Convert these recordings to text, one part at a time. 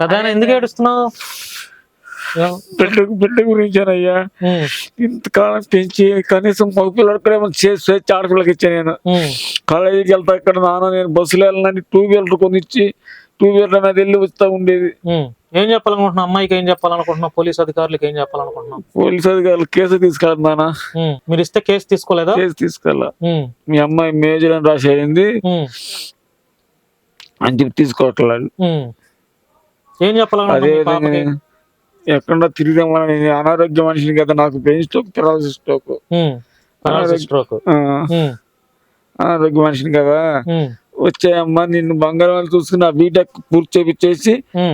పెద్ద ఎందుకు ఏడుస్తున్నావు? బిడ్డ బిడ్డ గురించానయ్యా. ఇంతకాలం పెంచి కనీసం మగపిల్లడు కూడా ఏమైనా చేసి చేసి ఆడపిల్లకి ఇచ్చాను నేను. కాలేజీకి వెళ్తా ఇక్కడ నాన్న నేను బస్సులో వెళ్ళాలని టూ వీలర్ కొనిచ్చి టూ వీలర్ మీద వెళ్ళి వస్తా ఉండేది. ఏం చెప్పాలనుకుంటున్నావు? అమ్మాయికి ఏం చెప్పాలనుకుంటున్నావు? పోలీస్ అధికారులకు ఏం చెప్పాలనుకుంటున్నావు? పోలీసు అధికారులు కేసు తీసుకెళ్ళదు నాన్న. మీరు ఇస్తే కేసు తీసుకోలేదా? కేసు తీసుకెళ్ళ మీ అమ్మాయి మేజర్ అని ఉమ్, అని చెప్పి తీసుకోవట్లేదు. ఏం? నేను ఎక్కడ నేను అనారోగ్య మనిషిని కదా నాకు పెయిన్ స్ట్రోక్ పెరాలసిస్ స్ట్రోక్. ఉమ్, అనారోగ్య మనిషిని కదా వచ్చాయమ్మా నిన్ను బంగారం చూసుకుని ఆ బీటెక్ పూర్తి చేపించేసి.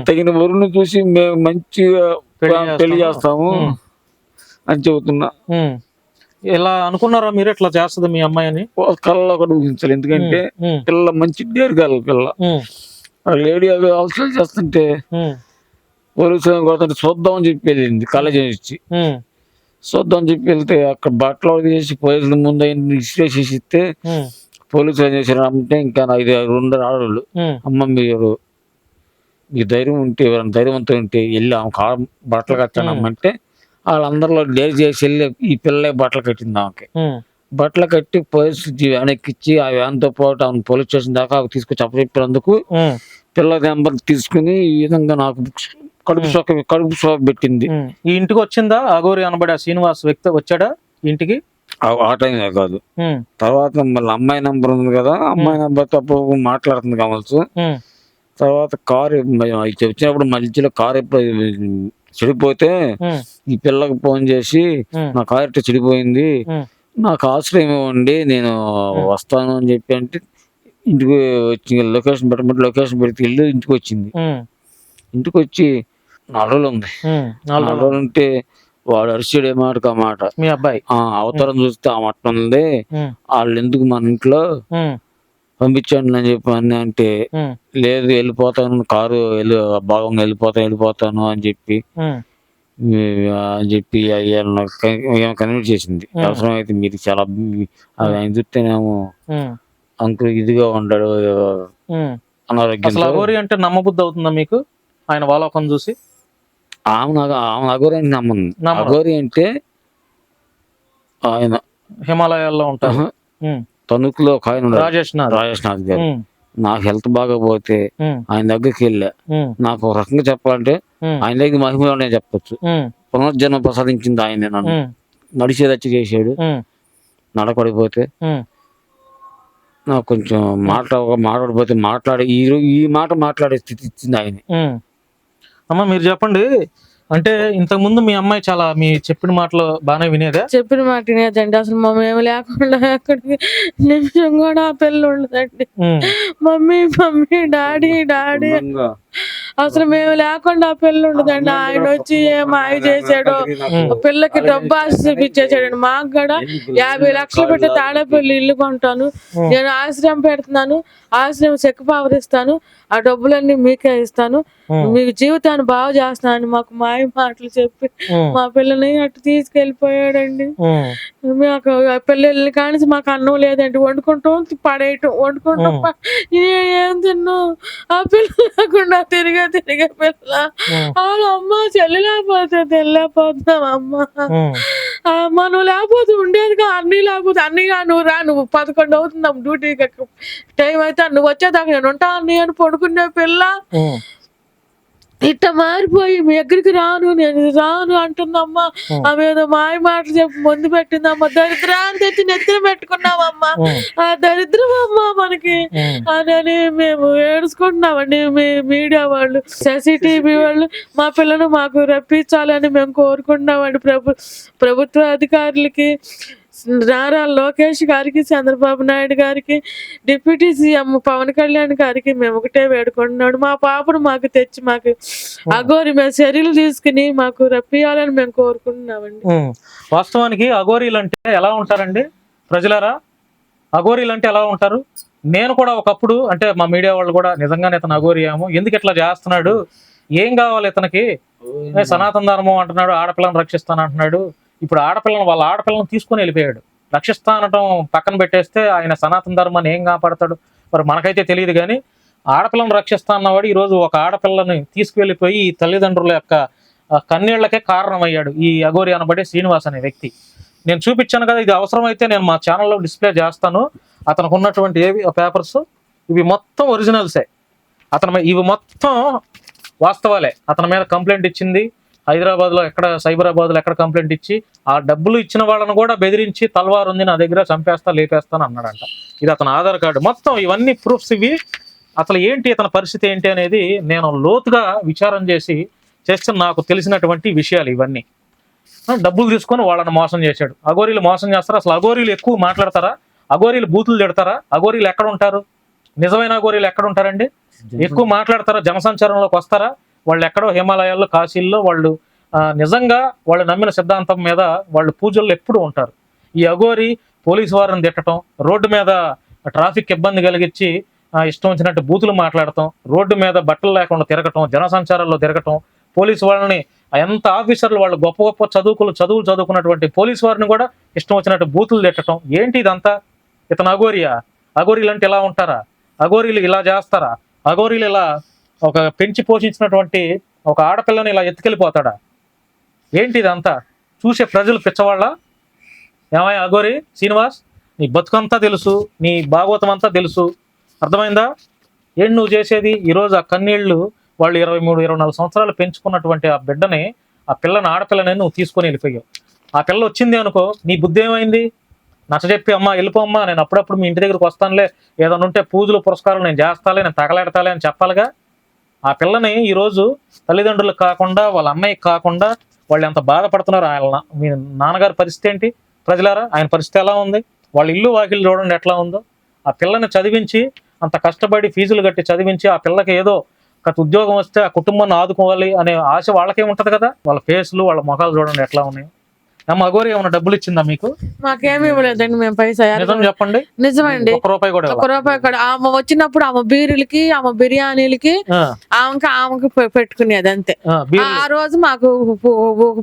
తగిన వరుణ్ణి చూసి మేము మంచిగా పెళ్ళి చేస్తాము. అని చెబుతున్నా. ఇలా అనుకున్నారా మీరు ఇట్లా చేస్తుంది మీ అమ్మాయి అని కళ్ళలో ఒకటి ఊహించాలి ఎందుకంటే పిల్ల మంచి డేరుగాల పిల్ల. ఉమ్, ఆ లేడీ అవి అవసరం చేస్తుంటే ఉమ్, పోలీసు కొడుతుంటే చూద్దాం అని చెప్పి వెళ్ళింది కాలేజీ నుంచి చూద్దాం అని చెప్పి వెళ్తే అక్కడ బట్టలు తీసి పోలీసుల ముందు ఇసిరేసేసి ఇస్తే పోలీసులు ఏం చేశారు అంటే ఇంకా ఇది రెండు ఆడవాళ్ళు ఉమ్, అమ్మ మీరు మీ ధైర్యం ఉంటే ఎవరైనా ధైర్యవంతం ఉంటే వెళ్ళి ఆమె కాళ్ళ బట్టలు కట్టాను అమ్మంటే వాళ్ళందరిలో డేర్ చేసి వెళ్ళి ఈ పిల్ల బట్టలు కట్టింది ఆమెకి. బట్టలు కట్టి పోలీసు వెనక్కిచ్చి ఆ వ్యాన్తో పాటు ఆమె పోలీస్ స్టేషన్ దాకా తీసుకొచ్చి అప్పచెప్పినందుకు ఉమ్, పిల్ల నెంబర్ తీసుకుని ఈ విధంగా నాకు కడుపు షోక కడుపు షోక పెట్టింది. ఈ ఇంటికి వచ్చిందా? అగోరి అనబడే ఆ శ్రీనివాస్ వ్యక్తి వచ్చాడా ఇంటికి? ఆ- టైంలో కాదు. తర్వాత మళ్ళీ అమ్మాయి నెంబర్ ఉంది కదా అమ్మాయి నెంబర్ తప్పు మాట్లాడుతుంది కావచ్చు తర్వాత కారు వచ్చినప్పుడు మధ్యలో కారు ఎప్పుడు చెడిపోతే ఈ పిల్లకి ఫోన్ చేసి నా కారు చెడిపోయింది. నాకు ఆశ్రయం ఇవ్వండి నేను వస్తాను అని చెప్పి అంటే ఇంటికి వచ్చి లొకేషన్ పెట్టమంటే లొకేషన్ పెడితే ఇల్లు ఇంటికి వచ్చింది. ఇంటికి వచ్చి నాలుగు రోజులు ఉంది. నాలుగు రోజులు. ఉంటే వాడు అరిచాడు ఏ మాటకు ఆ మాట. మీ అబ్బాయి. అవతారం చూస్తే ఆ మట్టం ఉంది. వాళ్ళు ఎందుకు మన ఇంట్లో పంపించండి అని చెప్పి అని అంటే లేదు వెళ్ళిపోతాను కారు వెళ్ళి భాగంగా వెళ్ళిపోతాను వెళ్ళిపోతాను అని చెప్పి అని చెప్పి కన్విన్స్ చేసింది. అవసరం అయితే మీరు చాలా ఆయన చూస్తేనేమో అంకుల్ ఇదిగా. అసలు అనారోగ్యంతో. అగోరి అంటే నమ్మబుద్ధి అవుతుందా మీకు? ఆయన వాలోకం చూసి? ఆమె ఆమె అగోరి అంటే నమ్మను. అగోరి అంటే ఆయన హిమాలయాల్లో ఉంటారు. ఉమ్, తణుకులో ఒక ఆయన ఉన్నాడు. రాజేష్ నాథ్. రాజేష్ నాథ్ గారు. ఉమ్, నాకు హెల్త్ బాగోపోతే ఉమ్, ఆయన దగ్గరికి వెళ్ళా. ఉమ్, నాకు ఒక రకంగా చెప్పాలంటే ఉమ్, ఆయన దగ్గర మహిమ నేను చెప్పొచ్చు. ఉమ్, పునర్జన్మ ప్రసాదించింది ఆయన నన్ను. ఉమ్, నడిచేదచ్చి చేశాడు. ఉమ్, ఉమ్, నాకు కొంచెం మాట్లా మాట్లాడిపోతే మాట్లాడే ఈ ఈ మాట మాట్లాడే స్థితి ఇచ్చింది ఆయన. అమ్మ మీరు చెప్పండి. అంటే ఇంతకు ముందు మీ అమ్మాయి చాలా మీ చెప్పిన మాటలు బాగానే వినేదా? చెప్పిన మాట వినేదండి. అసలు మా మేము లేకుండా అక్కడికి నిమిషం కూడా ఆ పిల్ల ఉండదండి. Mummy mummy daddy daddy. అసలు మేము లేకుండా ఆ పిల్ల ఉండదండి. ఆయన వచ్చి ఏ మాయ చేశాడో పిల్లకి డబ్బు ఆశ చూపించేసాడండి మాకు కూడా యాభై లక్షలు పెట్టి తాడేపల్లి ఇల్లు కొంటాను. నేను ఆశ్రయం పెడుతున్నాను. ఆశ్రయం చెక్ పవరిస్తాను. ఆ డబ్బులన్నీ మీకే ఇస్తాను. మీకు జీవితాన్ని బాగు చేస్తానని మాకు మాయ మాటలు చెప్పి మా పిల్లని అటు తీసుకెళ్ళిపోయాడండి. ఉమ్, మాకు పిల్లల్ని కానీ మాకు అన్నం లేదండి. వండుకుంటాం పడేయటం వండుకుంటాం. ఏ- తిన్నాం? ఆ పిల్ల లేకుండా తిరిగే తిరిగే పిల్ల. వాళ్ళ అమ్మ చెల్లి లేకపోతే తెల్లపోతున్నాం అమ్మ. ఆ, మనం లేకపోతే ఉండేదిగా అన్ని లేకపోతే అన్నీగా నువ్వు రా నువ్వు పదకొండు అవుతున్నాం డ్యూటీకి. టైం అయితే నువ్వు వచ్చేదాకా నేను ఉంటా అన్నీ అని పడుకునే పిల్ల. ఇట్ట మారిపోయి మీ దగ్గరికి రాను నేను రాను అంటుందమ్మా. ఆమె ఏదో మాయ మాటలు చెప్పి ముందు పెట్టిందమ్మా. దరిద్రాన్ని తెచ్చి నెత్తిన పెట్టుకున్నామమ్మా ఆ దరిద్రం అమ్మా మనకి అని మేము ఏడుచుకుంటున్నామండి. మీ మీడియా వాళ్ళు టీవీ వాళ్ళు మా పిల్లను మాకు రప్పించాలని మేము కోరుకుంటున్నామండి. ప్రభు ప్రభుత్వ అధికారులకి నారా లోకేష్ గారికి చంద్రబాబు నాయుడు గారికి డిప్యూటీ సీఎం పవన్ కళ్యాణ్ గారికి మేము ఒకటే వేడుకుంటున్నాడు. మా పాపను మాకు తెచ్చి మాకు అగోరి మేము చర్యలు తీసుకుని మాకు రప్పియాలని మేము కోరుకుంటున్నామండి. వాస్తవానికి అఘోరీలు అంటే ఎలా ఉంటారండి? ప్రజలారా అఘోరీలు అంటే ఎలా ఉంటారు? నేను కూడా ఒకప్పుడు అంటే మా మీడియా వాళ్ళు కూడా నిజంగానే ఇతను అఘోరియాము ఎందుకు ఇట్లా చేస్తున్నాడు? ఏం కావాలి ఇతనికి? సనాతన ధర్మం అంటున్నాడు ఆడపిల్లని రక్షిస్తాను అంటున్నాడు. ఇప్పుడు ఆడపిల్లను వాళ్ళ ఆడపిల్లను తీసుకొని వెళ్ళిపోయాడు. రక్షిస్తా అనటం పక్కన పెట్టేస్తే ఆయన సనాతన ధర్మాన్ని ఏం కాపాడతాడు? మరి మనకైతే తెలియదు కానీ ఆడపిల్లను రక్షిస్తా అన్నవాడు ఈరోజు ఒక ఆడపిల్లని తీసుకువెళ్ళిపోయి ఈ తల్లిదండ్రుల యొక్క కన్నీళ్ళకే కారణమయ్యాడు ఈ అఘోరి అనబడే శ్రీనివాస్ అనే వ్యక్తి. నేను చూపించాను కదా ఇది అవసరమైతే నేను మా ఛానల్లో డిస్ప్లే చేస్తాను. అతనికి ఉన్నటువంటి ఏవి పేపర్స్ ఇవి మొత్తం ఒరిజినల్సే. అతను ఇవి మొత్తం వాస్తవాలే. అతని మీద కంప్లైంట్ ఇచ్చింది. హైదరాబాద్లో ఎక్కడ సైబరాబాద్లో ఎక్కడ కంప్లైంట్ ఇచ్చి ఆ డబ్బులు ఇచ్చిన వాళ్ళని కూడా బెదిరించి తల్వార్ ఉంది నా దగ్గర చంపేస్తా లేపేస్తాను అన్నాడంట. ఇది అతని ఆధార్ కార్డు. మొత్తం ఇవన్నీ ప్రూఫ్స్ ఇవి. అసలు ఏంటి ఇతని పరిస్థితి ఏంటి అనేది నేను లోతుగా విచారం చేసి చేస్తే నాకు తెలిసినటువంటి విషయాలు ఇవన్నీ. డబ్బులు తీసుకొని వాళ్ళని మోసం చేశాడు. అగోరీలు మోసం చేస్తారా? అసలు అగోరీలు ఎక్కువ మాట్లాడతారా? అగోరీలు బూతులు తిడతారా? అగోరీలు ఎక్కడ ఉంటారు? నిజమైన అగోరీలు ఎక్కడ ఉంటారండి? ఎక్కువ మాట్లాడతారా? జనసంచారంలోకి వస్తారా? వాళ్ళు ఎక్కడో హిమాలయాల్లో కాశీల్లో వాళ్ళు నిజంగా వాళ్ళు నమ్మిన సిద్ధాంతం మీద వాళ్ళు పూజల్లో ఎప్పుడు ఉంటారు. ఈ అఘోరి పోలీసు వారిని తిట్టడం రోడ్డు మీద ట్రాఫిక్ ఇబ్బంది కలిగించి ఇష్టం వచ్చినట్టు బూతులు మాట్లాడటం రోడ్డు మీద బట్టలు లేకుండా తిరగటం జనసంచారాల్లో తిరగటం పోలీసు వాళ్ళని ఎంత ఆఫీసర్లు వాళ్ళు గొప్ప గొప్ప చదువుకులు చదువులు చదువుకున్నటువంటి పోలీసు వారిని కూడా ఇష్టం వచ్చినట్టు బూతులు తిట్టడం ఏంటి ఇదంతా? ఇతను అఘోరియా? అఘోరీలు అంటే ఇలా ఉంటారా? అఘోరీలు ఇలా చేస్తారా? అఘోరీలు ఇలా ఒక పెంచి పోషించినటువంటి ఒక ఆడపిల్లని ఇలా ఎత్తుకెళ్ళిపోతాడా? ఏంటి ఇదంతా చూసే ప్రజలు పిచ్చవాళ్ళ? ఏమయ్య అఘోరి శ్రీనివాస్ నీ బతుకంతా తెలుసు నీ భాగవతం అంతా తెలుసు. అర్థమైందా? ఏం నువ్వు చేసేది? ఈరోజు ఆ కన్నీళ్ళు వాళ్ళు ఇరవై మూడు ఇరవై నాలుగు సంవత్సరాలు పెంచుకున్నటువంటి ఆ బిడ్డని ఆ పిల్లని ఆడపిల్లని నువ్వు తీసుకొని వెళ్ళిపోయావు. ఆ పిల్ల వచ్చింది అనుకో నీ బుద్ధి ఏమైంది? నచ్చజెప్పి అమ్మా వెళ్ళిపోమ్మా నేను అప్పుడప్పుడు మీ ఇంటి దగ్గరికి వస్తానులే. ఏదైనా ఉంటే పూజలు పురస్కారాలు నేను చేస్తాలే నేను తగలెడతాలే అని చెప్పాలిగా? ఆ పిల్లని ఈరోజు తల్లిదండ్రులకు కాకుండా వాళ్ళ అమ్మాయికి కాకుండా వాళ్ళు ఎంత బాధపడుతున్నారు ఆయన మీ నాన్నగారి పరిస్థితి ఏంటి? ప్రజలారా ఆయన పరిస్థితి ఎలా ఉంది? వాళ్ళ ఇల్లు వాకిలు చూడండి ఎట్లా ఉందో. ఆ పిల్లని చదివించి అంత కష్టపడి ఫీజులు కట్టి చదివించి ఆ పిల్లకి ఏదో గత ఉద్యోగం వస్తే ఆ కుటుంబాన్ని ఆదుకోవాలి అనే ఆశ వాళ్ళకే ఉంటుంది కదా? వాళ్ళ ఫేస్లు వాళ్ళ ముఖాలు చూడండి ఎట్లా ఉన్నాయి. అమ్మ అగోరి ఏమైనా డబ్బులు ఇచ్చిందా మీకు? మాకేమీ ఇవ్వలేదండి మేము పైసా నిజం చెప్పండి. నిజమండి. ఒక్క రూపాయి కూడా ఒక? రూపాయి కూడా. ఆమె వచ్చినప్పుడు ఆమె బీరులకి ఆమె బిర్యానీలకి ఆమెకి ఆమెకి పె- పెట్టుకునేది అంతే. ఆ, రోజు మాకు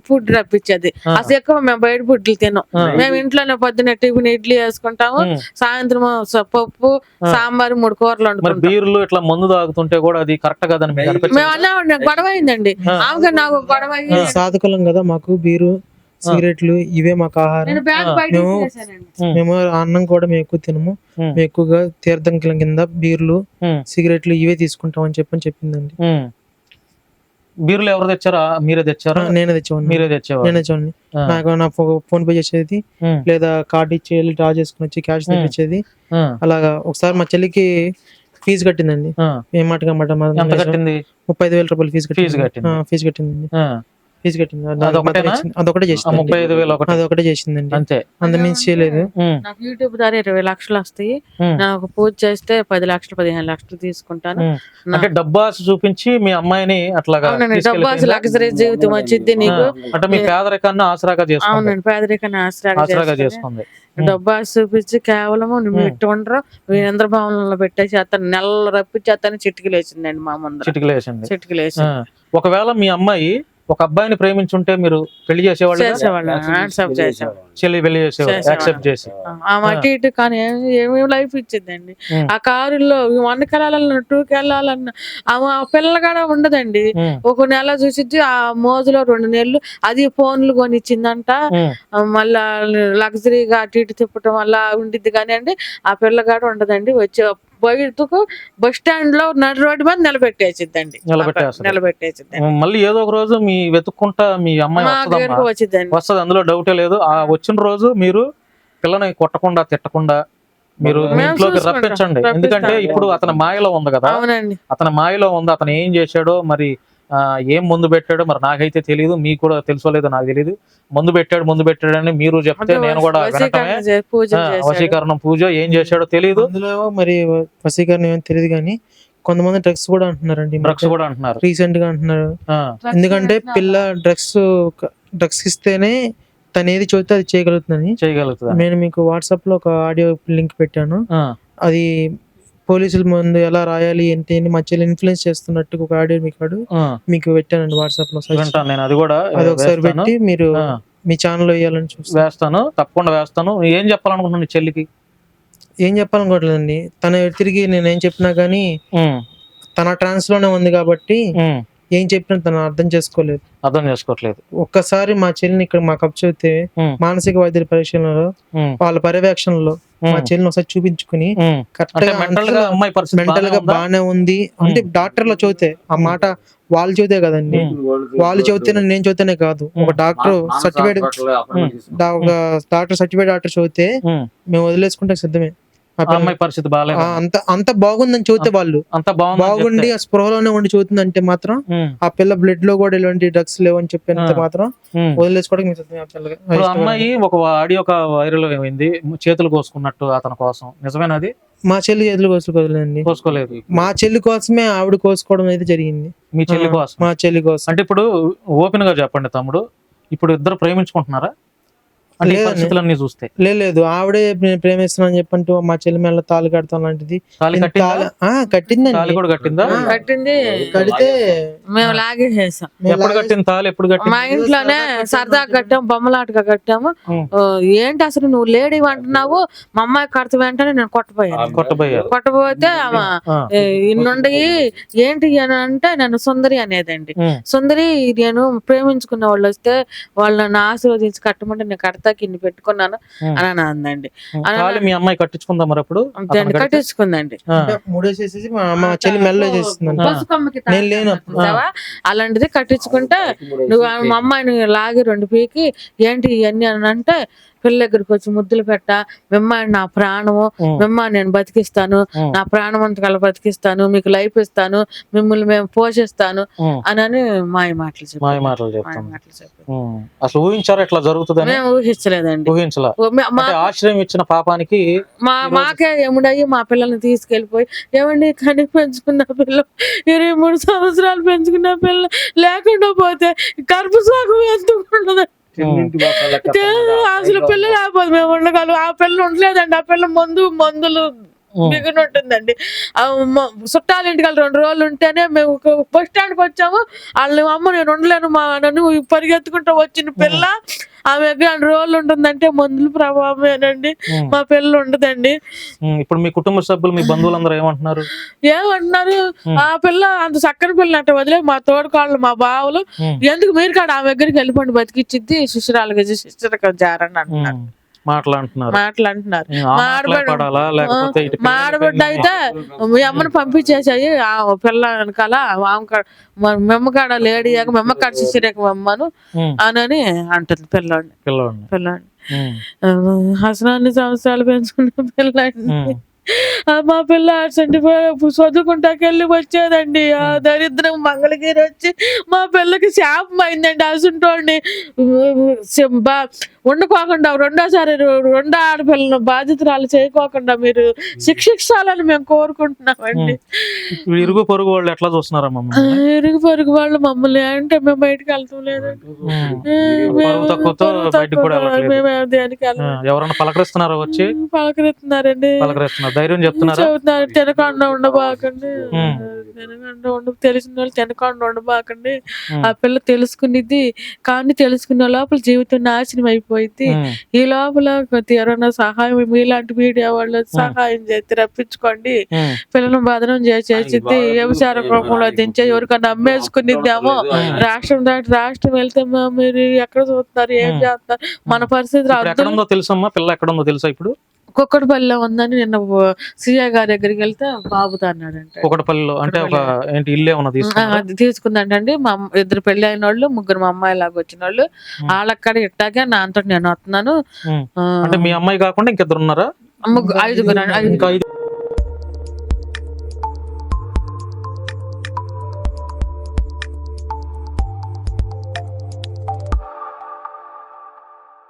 ఫుడ్ రప్పించేది. అసలు ఎక్కువ మేము బయట ఫుడ్లు తినాం. మేము ఇంట్లోనే పొద్దున్న టిఫిన్ ఇడ్లీ వేసుకుంటాము. సాయంత్రం స- పప్పు సాంబార్ మూడు కూరలు వండుకుంటాం. బీర్లు ఇట్లా మందు తాగుతుంటే కూడా అది కరెక్ట్ కదని మేము అన్నా గొడవ అయిందండి. ఆమెకి నాకు గొడవ సాధకులం కదా మాకు బీరు. సిగరెట్లు ఇవే మాకు ఆహారం మేము-. మేము అన్నం కూడా మేము ఎక్కువ తినము. మేము ఎక్కువగా తీర్థం కింద బీర్లు. సిగరెట్లు ఇవే తీసుకుంటాం అని చెప్పని చెప్పిందండి. బీర్లు ఎవరు తెచ్చారా మీరే తెచ్చారా నేనే తెచ్చేవాడిని మీరే తెచ్చేవారు నేనే తెచ్చేవాడిని. నాకు నా ఫోన్ పే చేసేది. లేదా కార్డు ఇచ్చి వెళ్ళి డ్రా చేసుకుని వచ్చి క్యాష్. తెప్పించేది. అలాగా ఒకసారి మా చెల్లికి ఫీజు కట్టిందండి ఆ. ఏం మాట మాట ఎంత కట్టింది ముప్పై ఐదు వేల రూపాయలు ఫీజు ఫీజు కట్టింది ఫీజు కట్టిందండి ఆ. ఫీజు కట్టింది. అదొకటే చేసింది ముప్పై ఐదు వేలు ఒకటి. అదొకటే చేసిందండి. అంతే. అంతమించి చేయలేదు. నాకు యూట్యూబ్ ద్వారా ఇరవై లక్షలు వస్తాయి. ఒక పూజ చేస్తే పది లక్షలు పదిహేను లక్షలు తీసుకుంటాను. అంటే డబ్బాస్ చూపించి మీ అమ్మాయిని అట్లాగా అవునండి డబ్బు తీసుకెళ్ళిపోయిందా? లగ్జరీ జీవితం వచ్చింది నీకు. అంటే మీ పేదరికాన్ని ఆసరాగా చేసుకుంది. అవునండి పేదరికాన్ని ఆసరాగా చేసుకుంది. డబ్బు ఆశ చూపించి కేవలము నువ్వు ఇట్టు ఉండరు? వీరేంద్ర భవనంలో పెట్టేసి అతను నెలలు రప్పించి అతను చిటికలు వేసిందండి మా ముందర. చిటికలు వేసింది చిటికలు వేసి ఆ. ఒకవేళ మీ అమ్మాయి ఒక అబ్బాయిని ప్రేమించుంటే మీరు పెళ్ళి చేసేవాళ్ళు చేసేవాళ్ళు. యాక్సెప్ట్ చేసేవాళ్ళు చెల్లి పెళ్ళి చేసేవాళ్ళు. చేసేవాళ్ళు. యాక్సెప్ట్ చేసి. ఆమె అటు ఇటు కానీ ఏమి- ఏమి లైఫ్ ఇచ్చిందండి. ఆ కారులో వన్కి వెళ్ళాలన్నా టూకి వెళ్ళాలన్నా ఆమె ఆ పిల్లగాడ ఉండదండి. ఒక నెల చూసిద్ది ఆ మోజులో రెండు నెలలు అది ఫోన్లు కొనిచ్చిందంట. మళ్ళా లగ్జరీగా అటు ఇటు తిప్పటం వల్ల ఉండిద్ది కానీ అండి ఆ పిల్లగాడు ఉండదండి. వచ్చే బయటకు బస్ స్టాండ్లో నడి రోడ్డు మీద నిలబెట్టేసిద్దండి. మళ్ళీ ఏదో ఒక రోజు మీ వెతుక్కుంటా మీ అమ్మాయి వస్తుంది అందులో డౌటే లేదు. ఆ వచ్చిన రోజు మీరు పిల్లని కొట్టకుండా తిట్టకుండా మీరు ఇంట్లోకి. రప్పించండి. ఎందుకంటే ఇప్పుడు అతని మాయలో ఉంది కదా. అతని మాయలో ఉంది అతను ఏం చేశాడో మరి ఏం ముందు పెట్టాడో మరి నాకైతే తెలియదు మీకు కూడా తెలుసో లేదో నాకు తెలియదు ముందు పెట్టాడు ముందు పెట్టాడని మీరు చెప్తే నేను కూడా వినటమే. వశీకరణ వశీకరణం పూజ ఏం చేశాడో తెలియదు అందులో మరి వసీకరణ ఏమో తెలియదు కానీ కొంతమంది డ్రగ్స్ కూడా అంటున్నారండి. డ్రగ్స్ కూడా అంటున్నారు. రీసెంట్గా అంటున్నారు. ఆ, ఎందుకంటే పిల్ల డ్రగ్స్ డ్రగ్స్ ఇస్తేనే తను ఏది చూస్తే అది చేయగలుగుతుందని. చేయగలుగుతుందా నేను మీకు వాట్సాప్లో ఒక ఆడియో లింక్ పెట్టాను. ఆ, అది పోలీసుల ముందు ఎలా రాయాలి ఏంటి అని మా చెల్లి ఇన్ఫ్లుయెన్స్ చేస్తున్నట్టు ఒక ఆడియో మీకు ఆడు మీకు పెట్టానండి వాట్సాప్లో. వింటాను నేను అది కూడా అది ఒకసారి వేస్తాను. పెట్టి మీరు ఆ, మీ ఛానల్ వేయాలని చూస్తాను. వేస్తాను తప్పకుండా వేస్తాను. ఏం చెప్పాలనుకుంటున్నాను నీ చెల్లికి? ఏం చెప్పాలనుకోవట్లేదండి. తన తిరిగి నేను ఏం చెప్పినా గానీ ఉమ్, తన ట్రాన్స్లోనే ఉంది కాబట్టి ఉమ్, ఏం చెప్పినా తను అర్థం చేసుకోలేదు. అర్థం చేసుకోవట్లేదు. ఒక్కసారి మా చెల్లిని ఇక్కడ మాకు అప్ చెబితే మానసిక వైద్యుల పరీక్షలలో వాళ్ళ పర్యవేక్షణలో మా చెల్లిని ఒకసారి చూపించుకుని. కరెక్ట్ మెంటల్గా అమ్మాయి పరిస్థితి మెంటల్గా బాగానే ఉందా? అంటే డాక్టర్లో చెబితే ఆ మాట వాళ్ళు చెబితే కదండి. వాళ్ళు చెబితేనే నేను చెబితేనే కాదు. ఒక డాక్టర్ సర్టిఫైడ్ ఒక డాక్టర్ సర్టిఫైడ్ డాక్టర్ ఉమ్, మేము వదిలేసుకుంటే సిద్ధమే. అమ్మాయి పరిస్థితి బాగాలేదు? అంత అంత బాగుందని చెబితే వాళ్ళు. అంత బాగుంది బాగుండి ఆ స్పృహలోనే ఉండి చూతుందంటే మాత్రం ఆ పిల్ల బ్లడ్లో కూడా ఎలాంటి డ్రగ్స్ లేవని చెప్పినంత. మాత్రం వదిలేసుకోవడానికి అమ్మాయి ఒక ఆడియో ఒక వైరల్ అయింది చేతులు కోసుకున్నట్టు అతని కోసం. నిజమేనది మా చెల్లి చేతులు కోసుకోలేదండి. కోసుకోలేదు మా చెల్లి కోసమే ఆవిడ కోసుకోవడం అయితే జరిగింది. మీ చెల్లి కోసం మా చెల్లి కోసం. అంటే ఇప్పుడు ఓపెన్గా చెప్పండి తమ్ముడు. ఇప్పుడు ఇద్దరు ప్రేమించుకుంటున్నారా? అంటే. పరిస్థితులన్నీ చూస్తే. లే- లేదు. ఆవిడే నేను ప్రేమిస్తున్నాను చెప్పంటూ మా చెల్లి మెల్ల తాళి కడతాం లాంటిది. తాళి కట్టిందా? కూడా కట్టిందా. కట్టింది. కడితే మేము లాగేసేసాం. మేము ఎప్పుడు లాగేసి- కట్టింది తాళి? ఎప్పుడు కట్టింది? మా ఇంట్లోనే సరదా కట్టాము బొమ్మలాటగా కట్టాము. ఏంటి అసలు నువ్వు లేడీ అంటున్నావు? మా అమ్మాయి కడత వెంటనే నేను కొట్టపోయాను కొట్టబోతే ఆ. ఇన్నుండి ఏంటి అని అంటే నన్ను సుందరి అనేదండి. సుందరి నేను ప్రేమించుకున్న వాళ్ళు వస్తే వాళ్ళు నన్ను ఆశీర్వదించి కట్టమంటే నేను కడతాకి ఇన్ని పెట్టుకున్నాను. అని అని అందండి. మీ అమ్మాయి కట్టించుకుందా మరి అప్పుడు? కట్టించుకుందండి? అలాంటిది కట్టించుకుంటే నువ్వు మా అమ్మాయిని లాగి రెండు పీకి ఏంటి ఇవన్నీ అని అంటే పిల్ల దగ్గరికి వచ్చి ముద్దులు పెట్ట మిమ్మాయి నా ప్రాణము. మిమ్మ నేను బతికిస్తాను. నా ప్రాణం అంతకాల బతికిస్తాను మీకు లైఫ్ ఇస్తాను మిమ్మల్ని మేము పోషిస్తాను. అని మాయ మాటలు చెప్పారు మాయ మాటలు. అసలు ఊహించారా ఇట్లా జరుగుతుందని మేము ఊహించలేదండి ఆశ్రయం ఇచ్చిన పాపానికి మా మాకే ఎముడయ్యి మా పిల్లల్ని తీసుకెళ్ళిపోయి ఏమండి కని పెంచుకున్న పిల్ల ఇరవై మూడు సంవత్సరాలు పెంచుకున్న పిల్ల లేకుండా పోతే గర్భ సాగం ఎంత ఉండదు అసలు పిల్ల లేకపోతే మేము ఉండగలం. ఆ పిల్ల ఉండలేదండి. ఆ పిల్ల మందు మందులు. మిగిలి ఉంటుందండి చుట్టాల ఇంటికి రెండు రోజులు ఉంటేనే మేము బస్ స్టాండ్కి వచ్చాము. వాళ్ళు అమ్మ నేను ఉండలేను మా నన్ను పరిగెత్తుకుంటూ వచ్చిన పిల్ల ఆమె రెండు రోజులు ఉంటుందంటే మందుల ప్రభావమేనండి. మా పిల్ల ఉండదండి. ఇప్పుడు మీ కుటుంబ సభ్యులు మీ బంధువులందరూ ఏమంటున్నారు? ఏమంటున్నారు? ఉమ్. ఆ పిల్ల అంత చక్కని పిల్ల అంటే వదిలే మా తోడుకోళ్ళు మా బావులు. ఎందుకు మీరు కాడ ఆమె దగ్గరికి వెళ్ళిపోండి బతికిచ్చిద్ది శిష్యురాలుగా శిష్యురగా జారని అంటున్నారు. ఉమ్. మాటలు అంటున్నారు మాటలు అంటున్నారు ఉమ్. ఆ మా మాటలే ఆడబిడ్డ- పడాలా లేకపోతే ఇటు మా ఆడబిడ్డ అయితే మీ అమ్మని పంపించేసాయి ఆ పిల్ల వెనకాల ఆమె కాడ మన మెమ్మ కాడ లేడీ మెమ్మ మమ్మను ఉమ్. అని అంటుంది పిల్లోడిని పిల్లోడిని ఉమ్. అసలు అన్ని సంవత్సరాలు పెంచుకున్న పిల్లండి ఉమ్. ఆ మా పిల్ల అసంటి చదువుకుంటాకెళ్ళి వచ్చేదండి. ఆ దరిద్రం మంగళగిరి వచ్చి మా పిల్లకి శాపం అయిందండి అసంటోడిని. వండుకోకుండా రెండోసారి రెండో ఆడపిల్లను బాధితురాలు చేయకోకుండా మీరు శిక్షించాలని మేము కోరుకుంటున్నామండి. ఇరుగు పొరుగు వాళ్ళు ఎట్లా చూస్తున్నారా ఇరుగు పొరుగు వాళ్ళు మమ్మల్ని అంటే మేము బయటకు వెళ్తాం లేదండి దేనికి వెళ్ళం ఎవరన్నా పలకరిస్తున్నారా వచ్చి? పలకరిస్తున్నారండి. పలకరిస్తున్నారు. ధైర్యం చెప్తున్నారా? తినకుండా ఉండబాకండి. తినకుండా ఉండ తెలిసిన వాళ్ళు తినకుండా ఉండబాకండి. ఆ పిల్ల తెలుసుకునేది కానీ తెలుసుకున్న లోపల జీవితం నాశనం అయిపోయింది. ఈ లోపల ఎవరైనా సహాయం మీలాంటి మీడియా వాళ్ళు సహాయం చేసి రప్పించుకోండి. పిల్లలను బదనం చేసేసిద్ది వ్యవసాయ రూపంలో దించే ఎవరికన్నా అమ్మేసుకునిద్దామో. రాష్ట్రం దాటి రాష్ట్రం వెళ్తే మా మీరు ఎక్కడ చూస్తున్నారు? ఏం చేస్తున్నారు? మన పరిస్థితి తెలుసమ్మా? పిల్ల ఎక్కడ ఉందో తెలుసా ఇప్పుడు? కుక్కడపల్లిలో ఉందని నిన్న సిఐ గారి దగ్గరికి వెళ్తే బాబుతో అన్నాడంట. ఒకటపల్లిలో అంటే ఒక ఏంటి ఇల్లు అది తీసుకుందంటండి. మా ఇద్దరు పెళ్ళి అయిన వాళ్ళు ముగ్గురు మా అమ్మాయి లాగా వచ్చిన వాళ్ళు వాళ్ళక్కడ ఇట్టాగే నా అంతటి నేను వస్తున్నాను. అంటే మీ అమ్మాయి కాకుండా ఇంకిద్దరు ఉన్నారా? ఐదుగురు ఐదు